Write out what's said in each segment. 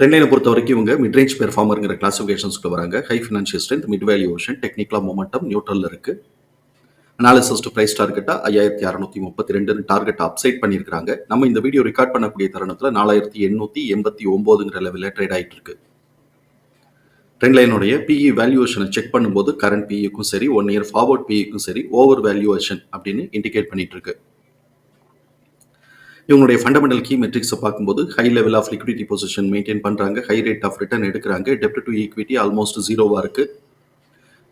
ட்ரெண்ட்லைனை பொறுத்த வரைக்கும் இவங்க மிட் ரேஞ்ச் பெர்ஃபார்மருங்கிற கிளாஸிஃபிகேஷன்ஸ்க்கு வராங்க. High financial strength mid valuation டெக்னிக்கலாக மொமெண்டம் நியூட்ரலில் இருக்குது அனாலிசிஸ் டு ப்ரைஸ் டார்கெட்டாக ஐயாயிரத்தி அறநூற்றி முப்பத்தி ரெண்டு டார்கெட் அப்சைட் பண்ணியிருக்காங்க நம்ம இந்த வீடியோ ரெக்கார்ட் பண்ணக்கூடிய தருணத்தில் நாலாயிரத்தி எண்ணூற்றி எண்பத்தி ஒம்போதுங்கிற லெவலில் ட்ரேட் ஆகிட்டு இருக்கு ட்ரெண்ட் லைனுடைய பிஇ வேல்யூவேஷனை செக் பண்ணும்போது கரண்ட் பிஇக்கும் சரி ஒன் இயர் ஃபார்வர்ட் பிஇக்கும் சரி ஓவர் வேல்யூவேஷன் அப்படின்னு இண்டிகேட் பண்ணிட்டு இருக்கு இவங்களுடைய ஃபண்டமெண்டல் கீ மெட்ரிக்ஸை பார்க்கும்போது high level of liquidity position maintain பண்ணுறாங்க ஹை ரேட் ஆஃப் ரிட்டர்ன் எடுக்கிறாங்க. டெப்ட் டு ஈக்விட்டி ஆல்மோஸ்ட் ஜீரோவாக இருக்குது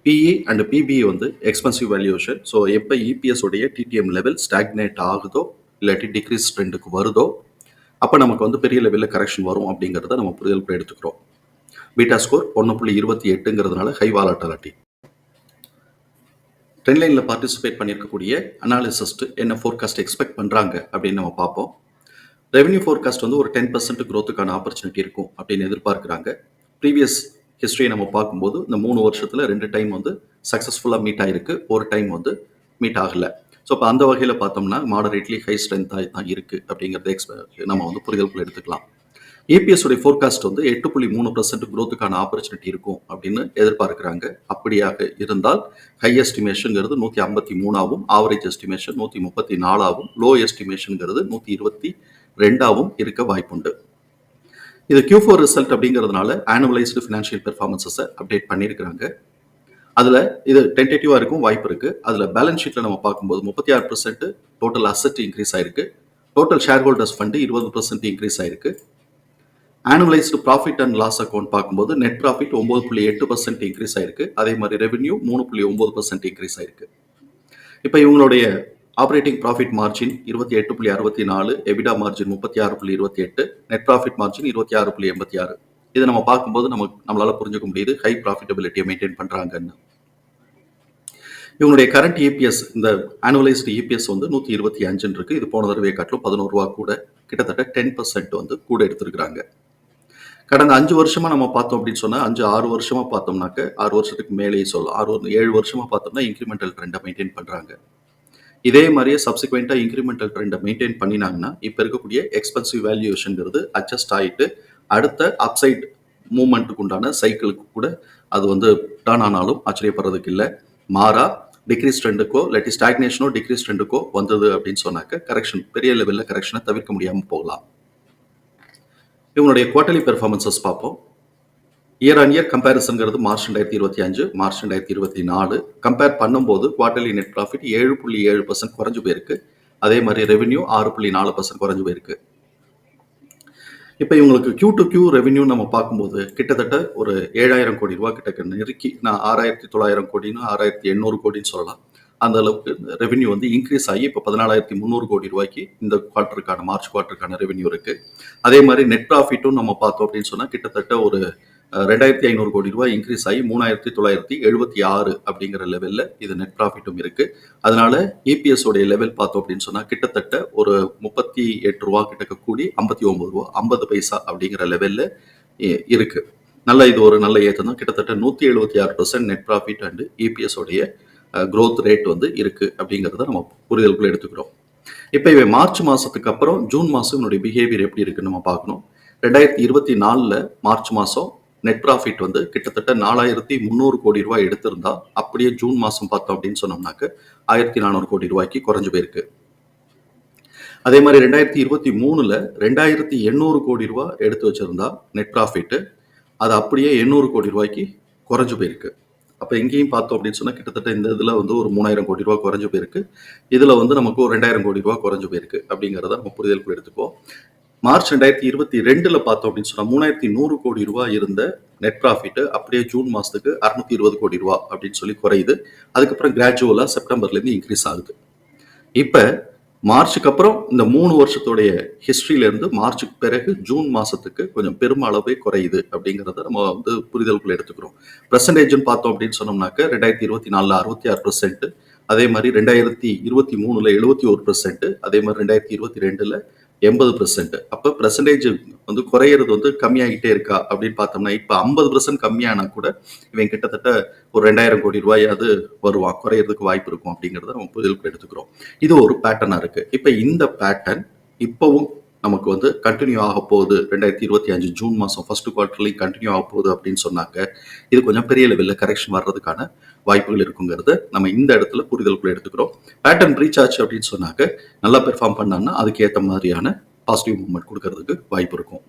பிஇ அண்ட் பிபிஏ வந்து எக்ஸ்பென்சிவ் வேல்யூஷன் ஸோ எப்போ இபிஎஸ் உடைய டிடிஎம் லெவல் ஸ்டாக்னேட் ஆகுதோ இல்லாட்டி டிக்ரீஸ் ட்ரெண்டுக்கு வருதோ அப்போ நமக்கு வந்து பெரிய லெவலில் கரெக்ஷன் வரும் அப்படிங்கிறத நம்ம புரிதல் கூட எடுத்துக்கிறோம். பீட்டா ஸ்கோர் ஒன்று புள்ளி இருபத்தி எட்டுங்கிறதுனால ஹை வாலட்டாலிட்டி ட்ரெண்ட்லைனில் பார்ட்டிசிபேட் பண்ணியிருக்கக்கூடிய அனாலிசிஸ்ட் என்ன ஃபோர்காஸ்ட் எக்ஸ்பெக்ட் பண்ணுறாங்க அப்படின்னு நம்ம பார்ப்போம். ரெவன்யூ ஃபோர்காஸ்ட் வந்து ஒரு டென் பர்சன்ட் க்ரோத்துக்கான ஆப்பர்ச்சுனிட்டி இருக்கும் அப்படின்னு எதிர்பார்க்குறாங்க. ப்ரீவியஸ் ஹிஸ்ட்ரியை நம்ம பார்க்கும்போது இந்த மூணு வருஷத்தில் ரெண்டு டைம் வந்து சக்ஸஸ்ஃபுல்லாக மீட் ஆகிருக்கு ஒரு டைம் வந்து மீட் ஆகலை. ஸோ இப்போ அந்த வகையில் பார்த்தோம்னா மாடரேட்லி ஹை ஸ்ட்ரென்த்தாக தான் இருக்குது அப்படிங்கிறத எக்ஸ்பெ நம்ம வந்து புரிதலுக்குள்ள எடுத்துக்கலாம். ஏபிஎஸ் உடைய ஃபோர்காஸ்ட் வந்து எட்டு புள்ளி மூணு பர்சன்ட் குரோத்துக்கான ஆப்பர்ச்சுனிட்டி இருக்கும் அப்படின்னு எதிர்பார்க்குறாங்க. அப்படியாக இருந்தால் ஹை எஸ்டிமேஷனுங்கிறது நூற்றி ஐம்பத்தி மூணாவும் ஆவரேஜ் எஸ்டிமேஷன் நூற்றி முப்பத்தி நாலாவும் லோ எஸ்டிமேஷனுங்கிறது நூற்றி இருபத்தி ரெண்டாவும் இருக்க வாய்ப்புண்டு. இது கியூ ஃபோர் ரிசல்ட் அப்படிங்கிறதுனால ஆனுவலைஸ்டு ஃபினான்ஷியல் பெர்ஃபார்மன்ஸஸை அப்டேட் பண்ணியிருக்கிறாங்க. அதில் இது டென்டேட்டிவாக இருக்கும் வாய்ப்பு இருக்குது அதில் பேலன்ஸ் ஷீட்டில் நம்ம பார்க்கும்போது முப்பத்தி ஆறு பர்சன்ட் டோட்டல் அசட் இன்க்ரீஸ் ஆயிருக்கு. டோட்டல் ஷேர் ஹோல்டர்ஸ் ஃபண்டு இருபது பர்சன்ட் இன்க்ரீஸ் ஆயிருக்கு. Annualised profit and loss account பார்க்கும்போது நெட் ப்ராஃபிட் ஒம்பது புள்ளி எட்டு பர்சன்ட் இன்க்ரீஸ் ஆயிருக்கு. அதே மாதிரி ரெவென்யூ மூணு புள்ளி ஒம்பது பர்சன்ட் இன்க்ரீஸ் ஆயிருக்கு. இப்போ இவங்களுடைய ஆப்ரேட்டிங் ப்ராஃபிட் மார்ஜின் இருபத்தி எட்டு புள்ளி அறுபத்தி நாலு எபிடா மார்ஜின் முப்பத்தி ஆறு புள்ளி இருபத்தி எட்டு நெட் ப்ராஃபிட் மார்ஜின் இருபத்தி ஆறு புள்ளி எண்பத்தி ஆறு. இதை நம்ம பார்க்கும்போது நமக்கு நம்மளால் புரிஞ்சுக்க முடியுது ஹை ப்ராஃபிட்டபிலிட்டியை மெயின்டைன் பண்ணுறாங்கன்னு இவங்களுடைய கரண்ட் இபிஎஸ் இந்த ஆனுவலைஸ்டு இபிஎஸ் வந்து நூற்றி இருபத்தி அஞ்சுன்னு இருக்கு. இது போன தடவை காட்டிலும் பதினோரு ரூபா கூட கிட்டத்தட்ட டென் பர்சன்ட் வந்து கூட எடுத்திருக்கிறாங்க. கடந்த அஞ்சு வருஷமா நம்ம பார்த்தோம் அப்படின்னு சொன்னா அஞ்சு ஆறு வருஷமா பார்த்தோம்னாக்க ஆறு வருஷத்துக்கு மேலேயே சொல்லலாம். ஆறு ஏழு வருஷமா பார்த்தோம்னா இன்க்ரிமெண்டல் ட்ரெண்டை மெயின்டைன் பண்றாங்க. இதே மாதிரியே சப்சிக்வெண்டா இன்க்ரிமெண்டல் ட்ரெண்டை மெயின்டைன் பண்ணினாங்கன்னா இப்போ இருக்கக்கூடிய எக்ஸ்பென்சிவ் வேல்யூஷன்ங்கிறது அட்ஜஸ்ட் ஆயிட்டு அடுத்த அப்சைட் மூமெண்ட்டுக்கு உண்டான சைக்கிளுக்கு கூட அது வந்து டர்ன் ஆனாலும் ஆச்சரியப்படுறதுக்கு இல்லை. மாறா டிக்ரீஸ் ட்ரெண்டுக்கோ இல்லாட்டி ஸ்டாக்னேஷனோ டிக்ரீஸ் ட்ரெண்டுக்கோ வந்தது அப்படின்னு சொன்னாக்க கரெக்ஷன் பெரிய லெவலில் கரெக்ஷனை தவிர்க்க முடியாமல் போகலாம். இவங்களுடைய குவார்டர்லி பெர்ஃபார்மன்சஸ் பார்ப்போம். இயர் ஆன் இயர் கம்பேரிசன்கிறது மார்ச் ரெண்டாயிரத்தி இருபத்தி அஞ்சு மார்ச் ரெண்டாயிரத்தி இருபத்தி நாலு. கம்பேர் பண்ணும்போது குவார்டர்லி நெட் ப்ராஃபிட் ஏழு புள்ளி ஏழு பர்சன்ட் குறைஞ்சு போயிருக்கு. அதே மாதிரி ரெவென்யூ ஆறு புள்ளி நாலு பர்சன்ட் குறைஞ்சு போயிருக்கு. இப்போ இவங்களுக்கு கியூ டு கியூ ரெவென்யூ நம்ம பார்க்கும்போது கிட்டத்தட்ட ஒரு ஏழாயிரம் கோடி ரூபா கிட்ட நெருக்கி நான் ஆறாயிரத்தி தொள்ளாயிரம் கோடின்னு ஆறாயிரத்தி எண்ணூறு கோடின்னு சொல்லலாம். அந்த அளவுக்கு ரெவென்யூ வந்து இன்க்ரீஸ் ஆகி இப்போ பதினாலாயிரத்தி முந்நூறு கோடி ரூபாய்க்கு இந்த குவார்ட்டருக்கான மார்ச் குவார்ட்டருக்கான ரெவென்யூ இருக்கு. அதே மாதிரி நெட் ப்ராஃபிட்டும் நம்ம பார்த்தோம் அப்படின்னு சொன்னால் கிட்டத்தட்ட ஒரு ரெண்டாயிரத்தி ஐநூறு கோடி ரூபாய் இன்க்ரீஸ் ஆகி மூணாயிரத்தி தொள்ளாயிரத்தி எழுபத்தி ஆறு அப்படிங்கிற லெவலில் இது நெட் ப்ராஃபிட்டும் இருக்கு. அதனால இபிஎஸ் உடைய லெவல் பார்த்தோம் அப்படின்னு சொன்னால் கிட்டத்தட்ட ஒரு முப்பத்தி எட்டு ரூபா கிட்டக்க கூடி ஐம்பத்தி ஒம்பது ரூபா ஐம்பது பைசா அப்படிங்கிற லெவலில் இருக்கு. நல்ல இது ஒரு நல்ல ஏற்றம் தான். கிட்டத்தட்ட நூற்றி எழுபத்தி ஆறு percent net profit and EPS உடைய க்ரோத் ரேட் வந்து இருக்குது அப்படிங்கிறத நம்ம புரிதலுக்குள்ள எடுத்துக்கிறோம். இப்போ இவை மார்ச் மாதத்துக்கு அப்புறம் ஜூன் மாதம் இவனுடைய பிஹேவியர் எப்படி இருக்குன்னு நம்ம பார்க்கணும். ரெண்டாயிரத்தி இருபத்தி நாலில் மார்ச் மாதம் நெட் ப்ராஃபிட் வந்து கிட்டத்தட்ட நாலாயிரத்தி முந்நூறு கோடி ரூபாய் எடுத்திருந்தா அப்படியே ஜூன் மாதம் பார்த்தோம் அப்படின்னு சொன்னோம்னாக்க ஆயிரத்தி நானூறு கோடி ரூபாய்க்கு குறைஞ்சு போயிருக்கு. அதே மாதிரி ரெண்டாயிரத்தி இருபத்தி மூணுல ரெண்டாயிரத்தி எண்ணூறு கோடி ரூபாய் எடுத்து வச்சிருந்தா நெட் ப்ராஃபிட் அது அப்படியே எண்ணூறு கோடி ரூபாய்க்கு குறைஞ்சு போயிருக்கு. அப்போ எங்கேயும் பார்த்தோம் அப்படின்னு சொன்னால் கிட்டத்தட்ட இந்த இதில் வந்து ஒரு மூணாயிரம் கோடி ரூபா குறைஞ்சு போயிருக்கு. இதில் வந்து நமக்கு ஒரு ரெண்டாயிரம் கோடி ரூபா குறைஞ்சு போயிருக்கு அப்படிங்கிறத நம்ம புரிதலுக்குள்ள எடுத்துப்போம். மார்ச் ரெண்டாயிரத்தி இருபத்தி ரெண்டில் பார்த்தோம் அப்படின்னு சொன்னால் மூணாயிரத்தி நூறு கோடி ரூபாய் இருந்த நெட் ப்ராஃபிட்டு அப்படியே ஜூன் மாதத்துக்கு அறுநூத்தி இருபது கோடி ரூபா அப்படின்னு சொல்லி குறையுது. அதுக்கப்புறம் கிராஜுவலாக செப்டம்பர்லேருந்து இன்க்ரீஸ் ஆகுது. இப்போ மார்ச்சுக்கு அப்புறம் இந்த மூணு வருஷத்துடைய ஹிஸ்ட்ரியிலேருந்து மார்ச்சுக்கு பிறகு ஜூன் மாதத்துக்கு கொஞ்சம் பெருமளவே குறையுது அப்படிங்கிறத நம்ம வந்து புரிதலுக்குள்ள எடுத்துக்கிறோம். பர்சன்டேஜ்னு பார்த்தோம் அப்படின்னு சொன்னோம்னாக்க ரெண்டாயிரத்தி இருபத்தி நாலில் அறுபத்தி ஆறு பெர்சென்ட் அதே மாதிரி ரெண்டாயிரத்தி இருபத்தி மூணுல எழுபத்தி ஒரு பெர்சென்ட் அதே மாதிரி ரெண்டாயிரத்தி இருபத்தி ரெண்டில் எண்பது பெர்சென்ட் அப்போ பெர்சன்டேஜ் வந்து குறையிறது வந்து கம்மியாகிட்டே இருக்கா அப்படின்னு பார்த்தோம்னா இப்போ ஐம்பது பர்சன்ட் கம்மியானா கூட இவன் கிட்டத்தட்ட ஒரு ரெண்டாயிரம் கோடி ரூபாயாவது வருவான். குறையிறதுக்கு வாய்ப்பு இருக்கும் அப்படிங்கிறத நம்ம புரிதலுக்கு எடுத்துக்கிறோம். இது ஒரு பேட்டர்னாக இருக்குது இப்போ இந்த பேட்டர்ன் இப்போவும் நமக்கு வந்து கண்டினியூ ஆக போகுது. ரெண்டாயிரத்தி இருபத்தி அஞ்சு ஜூன் மாதம் ஃபர்ஸ்ட் குவார்டர்லையும் கண்டினியூ ஆக போகுது அப்படின்னு சொன்னாங்க. இது கொஞ்சம் பெரிய லெவலில் கரெக்ஷன் வர்றதுக்கான வாய்ப்புகள் இருக்குங்கிறத நம்ம இந்த இடத்துல புரிதலுக்குள்ள எடுத்துக்கிறோம். பேட்டர்ன் ரீச் ஆச்சு அப்படின்னு சொன்னாக்க நல்லா பெர்ஃபார்ம் பண்ணான்னா அதுக்கு ஏற்ற மாதிரியான பாசிட்டிவ் மூவ்மெண்ட் கொடுக்கறதுக்கு வாய்ப்பு இருக்கும்.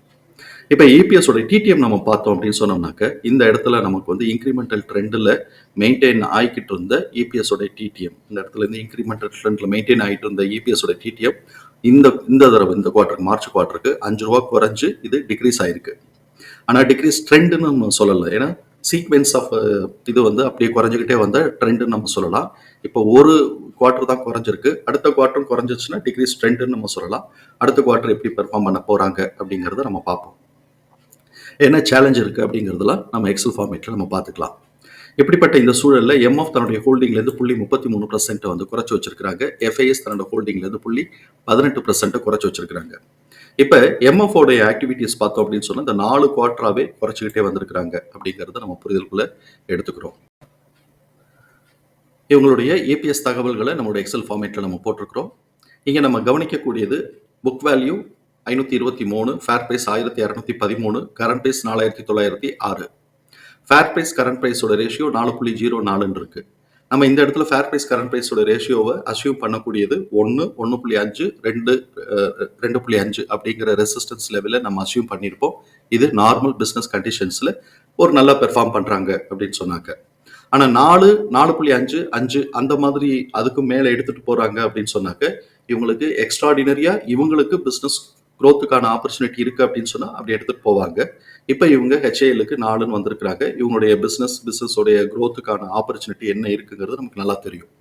இப்போ ஏபிஎஸோட டிடிஎம் நம்ம பார்த்தோம் அப்படின்னு சொன்னோம்னாக்க இந்த இடத்துல நமக்கு வந்து இன்க்ரிமெண்டல் ட்ரெண்டில் மெயின்டைன் ஆகிக்கிட்டு இருந்த இபிஎஸோட டிடிஎம் இந்த இடத்துல இருந்து இன்க்ரிமெண்டல் ட்ரெண்டில் மெயின்டைன் ஆகிட்டு இருந்த இபிஎஸோட டிடிஎம் இந்த இந்த தடவை இந்த குவார்டருக்கு மார்ச் குவார்டருக்கு அஞ்சு ரூபா குறைஞ்சு இது டிக்ரீஸ் ஆயிருக்கு. ஆனால் டிக்ரீஸ் ட்ரெண்டுன்னு நம்ம சொல்லலை. ஏன்னா சீக்வென்ஸ் ஆஃப் இது வந்து அப்படியே குறைஞ்சிக்கிட்டே வந்த ட்ரெண்டுன்னு நம்ம சொல்லலாம். இப்போ ஒரு குவார்டர் தான் குறைஞ்சிருக்கு. அடுத்த குவார்டரும் குறைஞ்சிச்சுன்னா டிக்ரீஸ் ட்ரெண்டுன்னு நம்ம சொல்லலாம். அடுத்த குவார்டர் எப்படி பெர்ஃபார்ம் பண்ண போகிறாங்க அப்படிங்கிறத நம்ம பார்ப்போம். என்ன சேலஞ்ச் இருக்குது அப்படிங்கிறதுலாம் நம்ம எக்ஸல் ஃபார்மேட்டில் நம்ம பார்த்துக்கலாம். இப்படிப்பட்ட இந்த சூழலில் எம்எஃப் தன்னுடைய ஹோல்டிங்லேருந்து புள்ளி முப்பத்தி மூணு பர்சன்ட்டை வந்து குறைச்சி வச்சிருக்கிறாங்க. எஃப்ஐஎஸ் தன்னோட ஹோல்டிங்லேருந்து புள்ளி பதினெட்டு பர்சன்ட்டை குறைச்சி வச்சிருக்கிறாங்க. இப்போ எம்எஃப் உடைய ஆக்டிவிட்டீஸ் பார்த்தோம் அப்படின்னு சொன்னால் இந்த நாலு குவார்டராகவே குறைச்சிக்கிட்டே வந்திருக்கிறாங்க அப்படிங்கிறத நம்ம புரிதலுக்குள்ளே எடுத்துக்கிறோம். இவங்களுடைய ஏபிஎஸ் தகவல்களை நம்மளுடைய எக்ஸல் ஃபார்மேட்டில் நம்ம போட்டிருக்கிறோம். இங்கே நம்ம கவனிக்கக்கூடியது புக் வேல்யூ ஐநூற்றி இருபத்தி மூணு ஃபேர் ப்ரைஸ் ஆயிரத்தி இரநூத்தி பதிமூணு கரண்ட் ப்ரைஸ் நாலாயிரத்தி தொள்ளாயிரத்தி ஆறு. ஃபேர் ப்ரைஸ் கரண்ட் ப்ரைஸோட ரேஷியோ நாலு புள்ளி ஜீரோ நாலுன்னு இருக்கு. நம்ம இந்த இடத்துல ஃபேர் ப்ரைஸ் கரண்ட் ப்ரைஸோட ரேஷியோவை அசியூம் பண்ணக்கூடியது ஒன்று ஒன்று புள்ளி அஞ்சு ரெண்டு ரெண்டு புள்ளி அஞ்சு அப்படிங்கிற ரெசிஸ்டன்ஸ் லெவலில் நம்ம அசியூம் பண்ணியிருப்போம் இது நார்மல் பிஸ்னஸ் கண்டிஷன்ஸில் ஒரு நல்லா பெர்ஃபார்ம் பண்ணுறாங்க அப்படின்னு சொன்னாங்க. ஆனால் நாலு நாலு புள்ளி அஞ்சு அஞ்சு அந்த மாதிரி அதுக்கு மேலே எடுத்துகிட்டு போகிறாங்க அப்படின்னு சொன்னாக்க இவங்களுக்கு எக்ஸ்ட்ராடினரியாக இவங்களுக்கு பிஸ்னஸ் க்ரோத்துக்கான ஆப்பர்ச்சுனிட்டி இருக்குது அப்படின்னு சொன்னால் அப்படி எடுத்துகிட்டு போவாங்க. இப்போ இவங்க ஹெச்ஏஎலுக்கு நாலுன்னு வந்திருக்கிறாங்க. இவங்களுடைய பிஸ்னஸ் பிஸ்னஸோடைய க்ரோத்துக்கான ஆப்பர்ச்சுனிட்டி என்ன இருக்குங்கிறது நமக்கு நல்லா தெரியும்.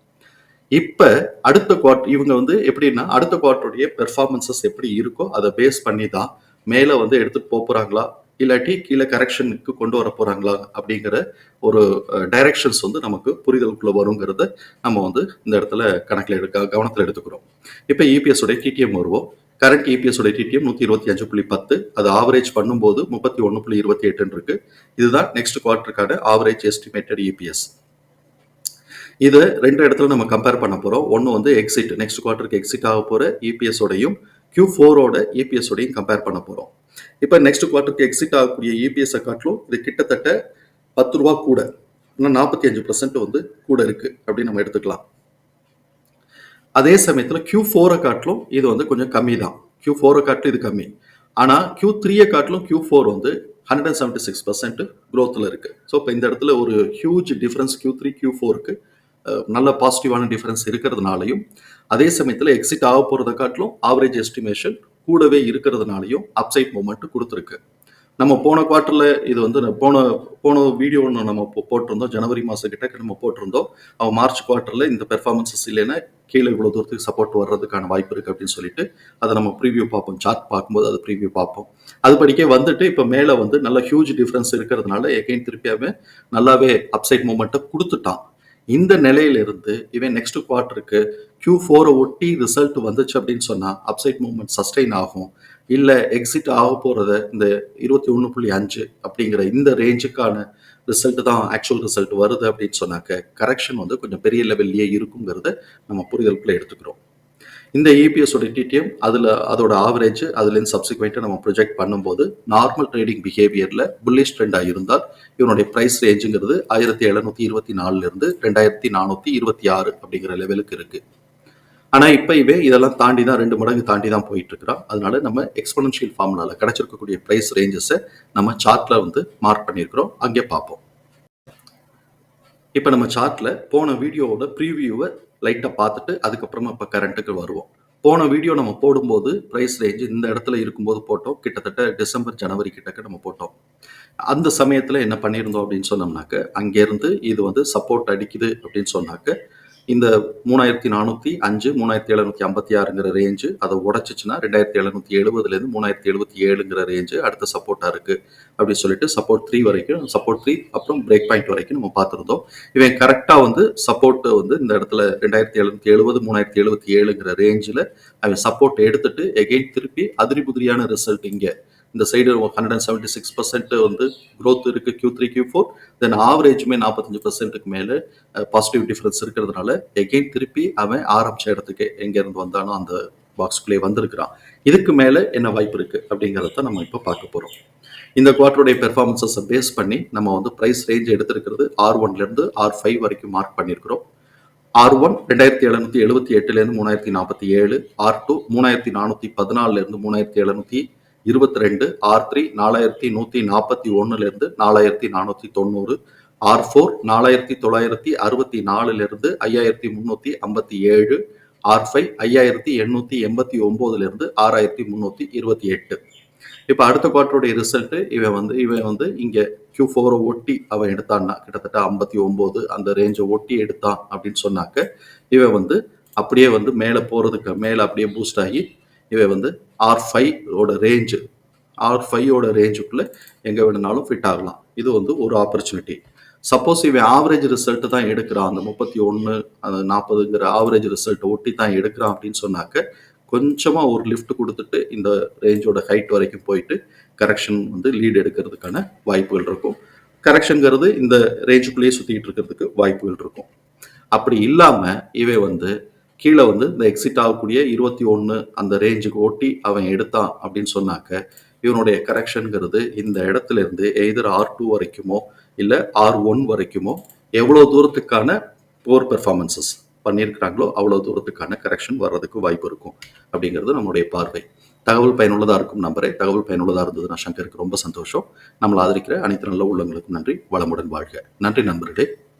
இப்போ அடுத்த குவார்ட் இவங்க வந்து எப்படின்னா அடுத்த குவார்ட்டருடைய பெர்ஃபார்மன்சஸ் எப்படி இருக்கோ அதை பேஸ் பண்ணி தான் மேலே வந்து எடுத்துகிட்டு போக போகிறாங்களா இல்லாட்டி கீழே கரெக்ஷனுக்கு கொண்டு வர போகிறாங்களா அப்படிங்கிற ஒரு டைரக்ஷன்ஸ் வந்து நமக்கு புரிதலுக்குள்ள வருங்கிறத நம்ம வந்து இந்த இடத்துல கணக்கில் எடுக்க கவனத்தில் எடுத்துக்கிறோம். இப்போ இபிஎஸ் உடைய டிடிஎம் வருவோம். கரண்ட் இபிஎஸ் உடைய டிடிஎம் நூற்றி இருபத்தி அஞ்சு புள்ளி பத்து. அது ஆவரேஜ் பண்ணும்போது முப்பத்தி ஒன்று புள்ளி இருபத்தி எட்டுன்னு இருக்கு. இதுதான் நெக்ஸ்ட் குவார்டருக்கான ஆவரேஜ் எஸ்டிமேட்டட் இபிஎஸ் இது ரெண்டு இடத்துல நம்ம கம்பேர் பண்ண போகிறோம் ஒன்று வந்து எக்ஸிட் நெக்ஸ்ட் குவார்ட்டருக்கு எக்ஸிட் ஆக போகிற இபிஎஸ் உடையும் Q4 ஃபோரோட இபிஎஸ் உடையும் கம்பேர் பண்ண போகிறோம் இப்போ நெக்ஸ்ட் குவார்டருக்கு எக்ஸிட் ஆகக்கூடிய இபிஎஸ்ஸை காட்டிலும் இது கிட்டத்தட்ட பத்து ரூபா கூட இன்னும் நாற்பத்தி அஞ்சு வந்து கூட இருக்கு அப்படின்னு நம்ம எடுத்துக்கலாம். அதே சமயத்தில் கியூ ஃபோரை காட்டிலும் இது வந்து கொஞ்சம் கம்மி தான் கியூ ஃபோரை காட்டிலும் இது கம்மி. ஆனால் கியூ த்ரீயை காட்டிலும் கியூ ஃபோர் வந்து hundred and seventy six percent க்ரோத்தில் இருக்குது ஸோ இப்போ இந்த இடத்துல ஒரு huge difference Q three Q ஃபோருக்கு நல்ல பாசிட்டிவான டிஃப்ரென்ஸ் இருக்கிறதுனாலையும் அதே சமயத்தில் எக்ஸிட் ஆக போகிறத காட்டிலும் ஆவரேஜ் எஸ்டிமேஷன் கூடவே இருக்கிறதுனாலையும் அப்சைட் மூமெண்ட் கொடுத்துருக்கு. நம்ம போன குவார்ட்டரில் இது வந்து போன போன வீடியோ ஒன்று நம்ம போட்டிருந்தோம். ஜனவரி மாதம் கிட்ட நம்ம போட்டிருந்தோம். அவன் மார்ச் குவார்ட்டரில் இந்த பெர்ஃபார்மன்ஸஸ் இல்லைன்னா கீழே இவ்வளோ தூரத்துக்கு சப்போர்ட் வர்றதுக்கான வாய்ப்பு இருக்குது அப்படின்னு சொல்லிட்டு அதை நம்ம ப்ரீவியூ பார்ப்போம். சார்ட் பார்க்கும்போது அதை ப்ரீவியூ பார்ப்போம். அது படிக்க வந்துட்டு இப்போ மேலே வந்து நல்ல ஹியூஜ் டிஃப்ரென்ஸ் இருக்கிறதுனால எகைன் திருப்பியாவே நல்லாவே அப்சைட் மூமெண்ட்டை கொடுத்துட்டான். இந்த நிலையிலிருந்து இவன் நெக்ஸ்ட் குவார்ட்டருக்கு கியூ ஃபோரை ஒட்டி ரிசல்ட் வந்துச்சு அப்படின்னு சொன்னால் அப்சைட் மூவ்மெண்ட் சஸ்டெயின் ஆகும். இல்லை எக்ஸிட் ஆக போகிறத இந்த இருபத்தி ஒன்று புள்ளி அஞ்சு அப்படிங்கிற இந்த ரேஞ்சுக்கான ரிசல்ட் தான் ஆக்சுவல் ரிசல்ட் வருது அப்படின்னு சொன்னாக்க கரெக்ஷன் வந்து கொஞ்சம் பெரிய லெவல்லையே இருக்குங்கிறத நம்ம புரிதலுக்குள்ள எடுத்துக்கிறோம். இந்த ஏபிஎஸோட டிடிஎம் அதில் அதோட ஆவரேஜ் அதுலேருந்து சப்சிக்வெண்ட்டாக நம்ம ப்ரொஜெக்ட் பண்ணும்போது நார்மல் ட்ரேடிங் பிஹேவியரில் புல்லிஷ் ட்ரெண்டாக இருந்தால் இவனுடைய ப்ரைஸ் ரேஞ்சுங்கிறது ஆயிரத்தி எழுநூற்றி இருபத்தி நாலுலேருந்து ரெண்டாயிரத்தி நானூற்றி இருபத்தி ஆறு அப்படிங்கிற லெவலுக்கு இருக்குது ஆனால் இப்போ இவே இதெல்லாம் தாண்டி தான் ரெண்டு மடங்கு தாண்டி தான் போயிட்டு இருக்கிறோம் அதனால நம்ம எக்ஸ்பொனன்ஷியல் ஃபார்முலால கிடைச்சிருக்கக்கூடிய ப்ரைஸ் ரேஞ்சஸை நம்ம சார்ட்ல வந்து மார்க் பண்ணியிருக்கிறோம். அங்கே பார்ப்போம். இப்போ நம்ம சார்ட்ல போன வீடியோவோட ப்ரீவியூவை லைட்டாக பார்த்துட்டு அதுக்கப்புறமா இப்போ கரண்ட்டுக்கு வருவோம். போன வீடியோ நம்ம போடும்போது ப்ரைஸ் ரேஞ்சு இந்த இடத்துல இருக்கும்போது போட்டோம். கிட்டத்தட்ட டிசம்பர் ஜனவரி கிட்டக்க நம்ம போட்டோம். அந்த சமயத்தில் என்ன பண்ணியிருந்தோம் அப்படின்னு சொன்னோம்னாக்க அங்கேருந்து இது வந்து சப்போர்ட் அடிக்குது அப்படின்னு சொன்னாக்க இந்த மூணாயிரத்தி நானூற்றி அஞ்சு மூணாயிரத்தி எழுநூற்றி ஐம்பத்தி ஆறுங்கிற ரேஞ்சு அதை உடச்சிச்சுன்னா ரெண்டாயிரத்தி எழுநூற்றி எழுபதுலேருந்து மூணாயிரத்தி எழுபத்தி ஏழுங்கிற ரேஞ்சு அடுத்த சப்போர்ட்டாக இருக்குது அப்படின்னு சொல்லிட்டு சப்போர்ட் த்ரீ வரைக்கும் சப்போர்ட் த்ரீ அப்புறம் பிரேக் பாயிண்ட் வரைக்கும் நம்ம பார்த்துருந்தோம். இவன் கரெக்டாக வந்து சப்போர்ட் வந்து இந்த இடத்துல ரெண்டாயிரத்தி எழுநூற்றி எழுபது மூணாயிரத்தி எழுபத்தி ஏழுங்கிற ரேஞ்சில் அவன் சப்போர்ட் எடுத்துட்டு எகெயின் திருப்பி அதிரி புதிரியான ரிசல்ட் இங்கே இந்த side hundred and seventy six percent வந்து க்ரோத் இருக்கு Q three Q four then ஆவரேஜுமே நாற்பத்தஞ்சு பர்சன்ட்டுக்கு மேலே பாசிட்டிவ் டிஃபரன்ஸ் இருக்கிறதுனால எகெயின் திருப்பி அவன் ஆரம்பிச்ச இடத்துக்கு எங்கேருந்து வந்தானோ அந்த பாக்ஸ்குள்ளே வந்திருக்கிறான். இதுக்கு மேலே என்ன வாய்ப்பு இருக்குது அப்படிங்கிறத நம்ம இப்போ பார்க்க போகிறோம் இந்த குவார்ட்டருடைய பெர்ஃபார்மன்ஸஸை பேஸ் பண்ணி நம்ம வந்து ப்ரைஸ் ரேஞ்ச் எடுத்திருக்கிறது ஆர் ஒன்லேருந்து ஆர் ஃபைவ் வரைக்கும் மார்க் பண்ணியிருக்கிறோம். ஆர் ஒன் ரெண்டாயிரத்தி எழுநூத்தி எழுபத்தி எட்டுலேருந்து மூணாயிரத்தி நாற்பத்தி ஏழு ஆர் டூ மூணாயிரத்தி நானூற்றி பதினாலுலேருந்து மூணாயிரத்தி எழுநூற்றி இருபத்தி ரெண்டு ஆர் த்ரீ நாலாயிரத்தி நூற்றி நாற்பத்தி ஒன்றுலேருந்து நாலாயிரத்தி நானூற்றி தொண்ணூறு ஆர் ஃபோர் நாலாயிரத்தி தொள்ளாயிரத்தி அறுபத்தி நாலுலேருந்து ஐயாயிரத்தி முந்நூற்றி ஐம்பத்தி ஏழு ஆர் ஃபைவ் ஐயாயிரத்தி எண்ணூற்றி எண்பத்தி ஒம்போதுலேருந்து ஆறாயிரத்தி முந்நூற்றி இருபத்தி எட்டு. இப்போ அடுத்த குவார்ட்டருடைய ரிசல்ட்டு இவன் வந்து இவன் வந்து இங்கே கியூ ஃபோரை ஒட்டி அவன் எடுத்தான்னா கிட்டத்தட்ட ஐம்பத்தி ஒம்பது அந்த ரேஞ்சை ஒட்டி எடுத்தான் அப்படின்னு சொன்னாக்க இவன் வந்து அப்படியே வந்து மேலே போகிறதுக்கு மேலே அப்படியே பூஸ்ட் ஆகி இவன் வந்து ஆர் ஃபைவ் ஓட ரேஞ்சு ஆர் ஃபைவோட ரேஞ்சுக்குள்ளே எங்கே வேணுனாலும் ஃபிட் ஆகலாம். இது வந்து ஒரு ஆப்பர்ச்சுனிட்டி சப்போஸ் இவன் ஆவரேஜ் ரிசல்ட் தான் எடுக்கிறான். அந்த முப்பத்தி ஒன்று அந்த நாற்பதுங்கிற ஆவரேஜ் ரிசல்ட் ஒட்டி தான் எடுக்கிறான் அப்படின்னு சொன்னாக்க கொஞ்சமாக ஒரு லிஃப்ட் கொடுத்துட்டு இந்த ரேஞ்சோட ஹைட் வரைக்கும் போயிட்டு கரெக்ஷன் வந்து லீட் எடுக்கிறதுக்கான வாய்ப்புகள் இருக்கும். கரெக்ஷனுங்கிறது இந்த ரேஞ்சுக்குள்ளேயே சுற்றிக்கிட்டு இருக்கிறதுக்கு வாய்ப்புகள் இருக்கும். அப்படி இல்லாமல் இவன் வந்து கீழே வந்து இந்த எக்ஸிட் ஆகக்கூடிய இருபத்தி ஒன்று அந்த ரேஞ்சுக்கு ஓட்டி அவன் எடுத்தான் அப்படின்னு சொன்னாக்க இவனுடைய கரெக்ஷனுங்கிறது இந்த இடத்துல இருந்து எய்தர் ஆர் டூ வரைக்குமோ இல்லை ஆர் ஒன் வரைக்குமோ எவ்வளோ தூரத்துக்கான போர் பெர்ஃபார்மன்சஸ் பண்ணியிருக்கிறாங்களோ அவ்வளோ தூரத்துக்கான கரெக்ஷன் வர்றதுக்கு வாய்ப்பு இருக்கும் அப்படிங்கிறது நம்மளுடைய பார்வை. தகவல் பயனுள்ளதாக இருக்கும் நம்பரே தகவல் பயனுள்ளதாக இருந்ததுன்னா சங்கருக்கு ரொம்ப சந்தோஷம். நம்மளை ஆதரிக்கிற அனைத்து நல்ல உள்ளங்களுக்கும் நன்றி. வளமுடன் வாழ்க. நன்றி நண்பர்களே.